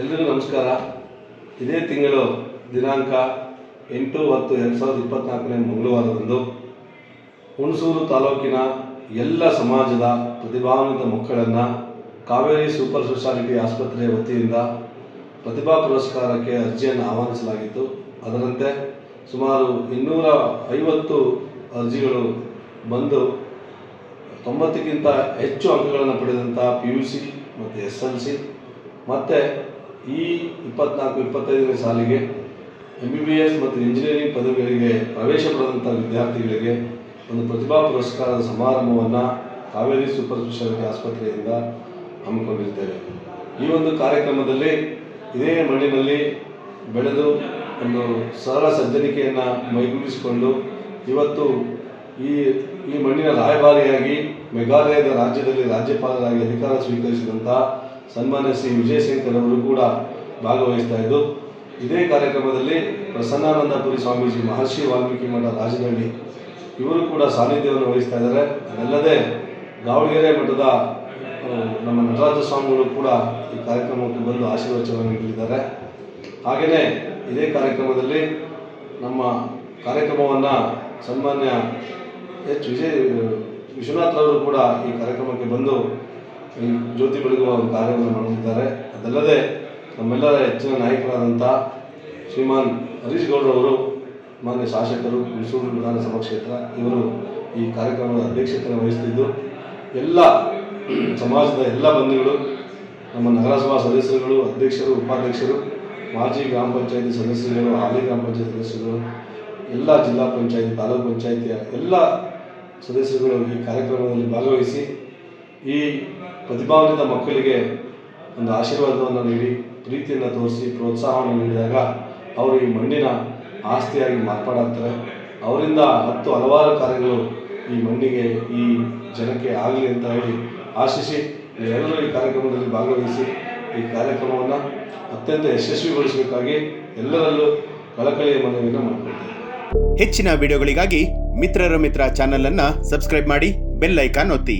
ಎಲ್ರಿಗೂ ನಮಸ್ಕಾರ. ಇದೇ ತಿಂಗಳು ದಿನಾಂಕ ಎಂಟು ಹತ್ತು ಎರಡು ಸಾವಿರದ ಇಪ್ಪತ್ತ್ನಾಲ್ಕನೇ ಮಂಗಳವಾರದಂದು ಹುಣಸೂರು ತಾಲೂಕಿನ ಎಲ್ಲ ಸಮಾಜದ ಪ್ರತಿಭಾನ್ವಿತ ಮಕ್ಕಳನ್ನು ಕಾವೇರಿ ಸೂಪರ್ ಸ್ಪೆಷಾಲಿಟಿ ಆಸ್ಪತ್ರೆಯ ವತಿಯಿಂದ ಪ್ರತಿಭಾ ಪುರಸ್ಕಾರಕ್ಕೆ ಅರ್ಜಿಯನ್ನು ಆಹ್ವಾನಿಸಲಾಗಿತ್ತು. ಅದರಂತೆ ಸುಮಾರು ಇನ್ನೂರ ಐವತ್ತು ಅರ್ಜಿಗಳು ಬಂದು ತೊಂಬತ್ತಕ್ಕಿಂತ ಹೆಚ್ಚು ಅಂಕಗಳನ್ನು ಪಡೆದಂಥ ಪಿ ಯು ಸಿ ಮತ್ತು ಎಸ್ ಎಲ್ ಸಿ ಮತ್ತು ಈ ಇಪ್ಪತ್ನಾಲ್ಕು, ಇಪ್ಪತ್ತೈದನೇ ಸಾಲಿಗೆ ಎಂ ಬಿ ಬಿ ಎಸ್ ಮತ್ತು ಇಂಜಿನಿಯರಿಂಗ್ ಪದವಿಗಳಿಗೆ ಪ್ರವೇಶ ಪಡೆದಂಥ ವಿದ್ಯಾರ್ಥಿಗಳಿಗೆ ಒಂದು ಪ್ರತಿಭಾ ಪುರಸ್ಕಾರದ ಸಮಾರಂಭವನ್ನು ಕಾವೇರಿ ಸೂಪರ್ ಸ್ಪೆಷಾಲಿಟಿ ಆಸ್ಪತ್ರೆಯಿಂದ ಹಮ್ಮಿಕೊಂಡಿರ್ತೇವೆ ಈ ಒಂದು ಕಾರ್ಯಕ್ರಮದಲ್ಲಿ ಇದೇ ಮಣ್ಣಿನಲ್ಲಿ ಬೆಳೆದು ಒಂದು ಸರಳ ಸಜ್ಜನಿಕೆಯನ್ನು ಮೈಗೂಡಿಸಿಕೊಂಡು ಇವತ್ತು ಈ ಈ ಮಣ್ಣಿನ ರಾಯಭಾರಿಯಾಗಿ ಮೇಘಾಲಯದ ರಾಜ್ಯದಲ್ಲಿ ರಾಜ್ಯಪಾಲರಾಗಿ ಅಧಿಕಾರ ಸ್ವೀಕರಿಸಿದಂಥ ಸನ್ಮಾನ್ಯ ಶ್ರೀ ವಿಜಯಶಂಕರ್ ಅವರು ಕೂಡ ಭಾಗವಹಿಸ್ತಾ ಇದ್ದು, ಇದೇ ಕಾರ್ಯಕ್ರಮದಲ್ಲಿ ಪ್ರಸನ್ನಾನಂದಪುರಿ ಸ್ವಾಮೀಜಿ ಮಹರ್ಷಿ ವಾಲ್ಮೀಕಿ ಮಠ ರಾಜನಹಳ್ಳಿ, ಇವರು ಕೂಡ ಸಾನ್ನಿಧ್ಯವನ್ನು ವಹಿಸ್ತಾ ಇದ್ದಾರೆ. ಅದಲ್ಲದೆ ದಾವಣಗೆರೆ ಮಠದ ನಮ್ಮ ನಟರಾಜ ಸ್ವಾಮಿಗಳು ಕೂಡ ಈ ಕಾರ್ಯಕ್ರಮಕ್ಕೆ ಬಂದು ಆಶೀರ್ವಚನವನ್ನು ನೀಡಿದ್ದಾರೆ ಹಾಗೆಯೇ ಇದೇ ಕಾರ್ಯಕ್ರಮದಲ್ಲಿ ನಮ್ಮ ಕಾರ್ಯಕ್ರಮವನ್ನು ಸನ್ಮಾನ್ಯ ಎಚ್ ವಿಜಯ್ ವಿಶ್ವನಾಥ್ರವರು ಕೂಡ ಈ ಕಾರ್ಯಕ್ರಮಕ್ಕೆ ಬಂದು ಈ ಜ್ಯೋತಿ ಬೆಳಗುವ ಒಂದು ಕಾರ್ಯವನ್ನು ಮಾಡುತ್ತಿದ್ದಾರೆ ಅದಲ್ಲದೆ ನಮ್ಮೆಲ್ಲರ ಹೆಚ್ಚಿನ ನಾಯಕರಾದಂಥ ಶ್ರೀಮಾನ್ ಹರೀಶ್ ಗೌಡ್ರವರು ಮಾನ್ಯ ಶಾಸಕರು ಮೈಸೂರು ವಿಧಾನಸಭಾ ಕ್ಷೇತ್ರ, ಇವರು ಈ ಕಾರ್ಯಕ್ರಮದ ಅಧ್ಯಕ್ಷತೆಯನ್ನು ವಹಿಸುತ್ತಿದ್ದು ಎಲ್ಲ ಸಮಾಜದ ಎಲ್ಲ ಬಂಧುಗಳು, ನಮ್ಮ ನಗರಸಭಾ ಸದಸ್ಯರುಗಳು, ಅಧ್ಯಕ್ಷರು, ಉಪಾಧ್ಯಕ್ಷರು, ಮಾಜಿ ಗ್ರಾಮ ಪಂಚಾಯತಿ ಸದಸ್ಯರುಗಳು, ಹಾಲಿ ಗ್ರಾಮ ಪಂಚಾಯತ್ ಸದಸ್ಯರುಗಳು, ಎಲ್ಲ ಜಿಲ್ಲಾ ಪಂಚಾಯತಿ, ತಾಲೂಕು ಪಂಚಾಯತಿಯ ಎಲ್ಲ ಸದಸ್ಯರುಗಳು ಈ ಕಾರ್ಯಕ್ರಮದಲ್ಲಿ ಭಾಗವಹಿಸಿ ಈ ಪ್ರತಿಭಾನ್ವಿತ ಮಕ್ಕಳಿಗೆ ಒಂದು ಆಶೀರ್ವಾದವನ್ನು ನೀಡಿ, ಪ್ರೀತಿಯನ್ನು ತೋರಿಸಿ, ಪ್ರೋತ್ಸಾಹವನ್ನು ನೀಡಿದಾಗ ಅವರು ಈ ಮಣ್ಣಿನ ಆಸ್ತಿಯಾಗಿ ಮಾರ್ಪಾಡಾಗ್ತಾರೆ ಅವರಿಂದ ಹತ್ತು ಹಲವಾರು ಕಾರ್ಯಗಳು ಈ ಮಣ್ಣಿಗೆ, ಈ ಜನಕ್ಕೆ ಆಗಲಿ ಅಂತ ಹೇಳಿ ಆಶಿಸಿ ಎಲ್ಲರೂ ಈ ಕಾರ್ಯಕ್ರಮದಲ್ಲಿ ಭಾಗವಹಿಸಿ, ಈ ಕಾರ್ಯಕ್ರಮವನ್ನು ಅತ್ಯಂತ ಯಶಸ್ವಿಗೊಳಿಸಬೇಕಾಗಿ ಎಲ್ಲರಲ್ಲೂ ಕಳಕಳಿಯ ಮನವಿಯನ್ನು ಮಾಡಿಕೊಳ್ತೇವೆ. ಹೆಚ್ಚಿನ ವಿಡಿಯೋಗಳಿಗಾಗಿ ಮಿತ್ರರ ಮಿತ್ರ ಚಾನೆಲ್ ಅನ್ನ ಸಬ್ಸ್ಕ್ರೈಬ್ ಮಾಡಿ, ಬೆಲ್ ಐಕಾನ್ ಒತ್ತಿ.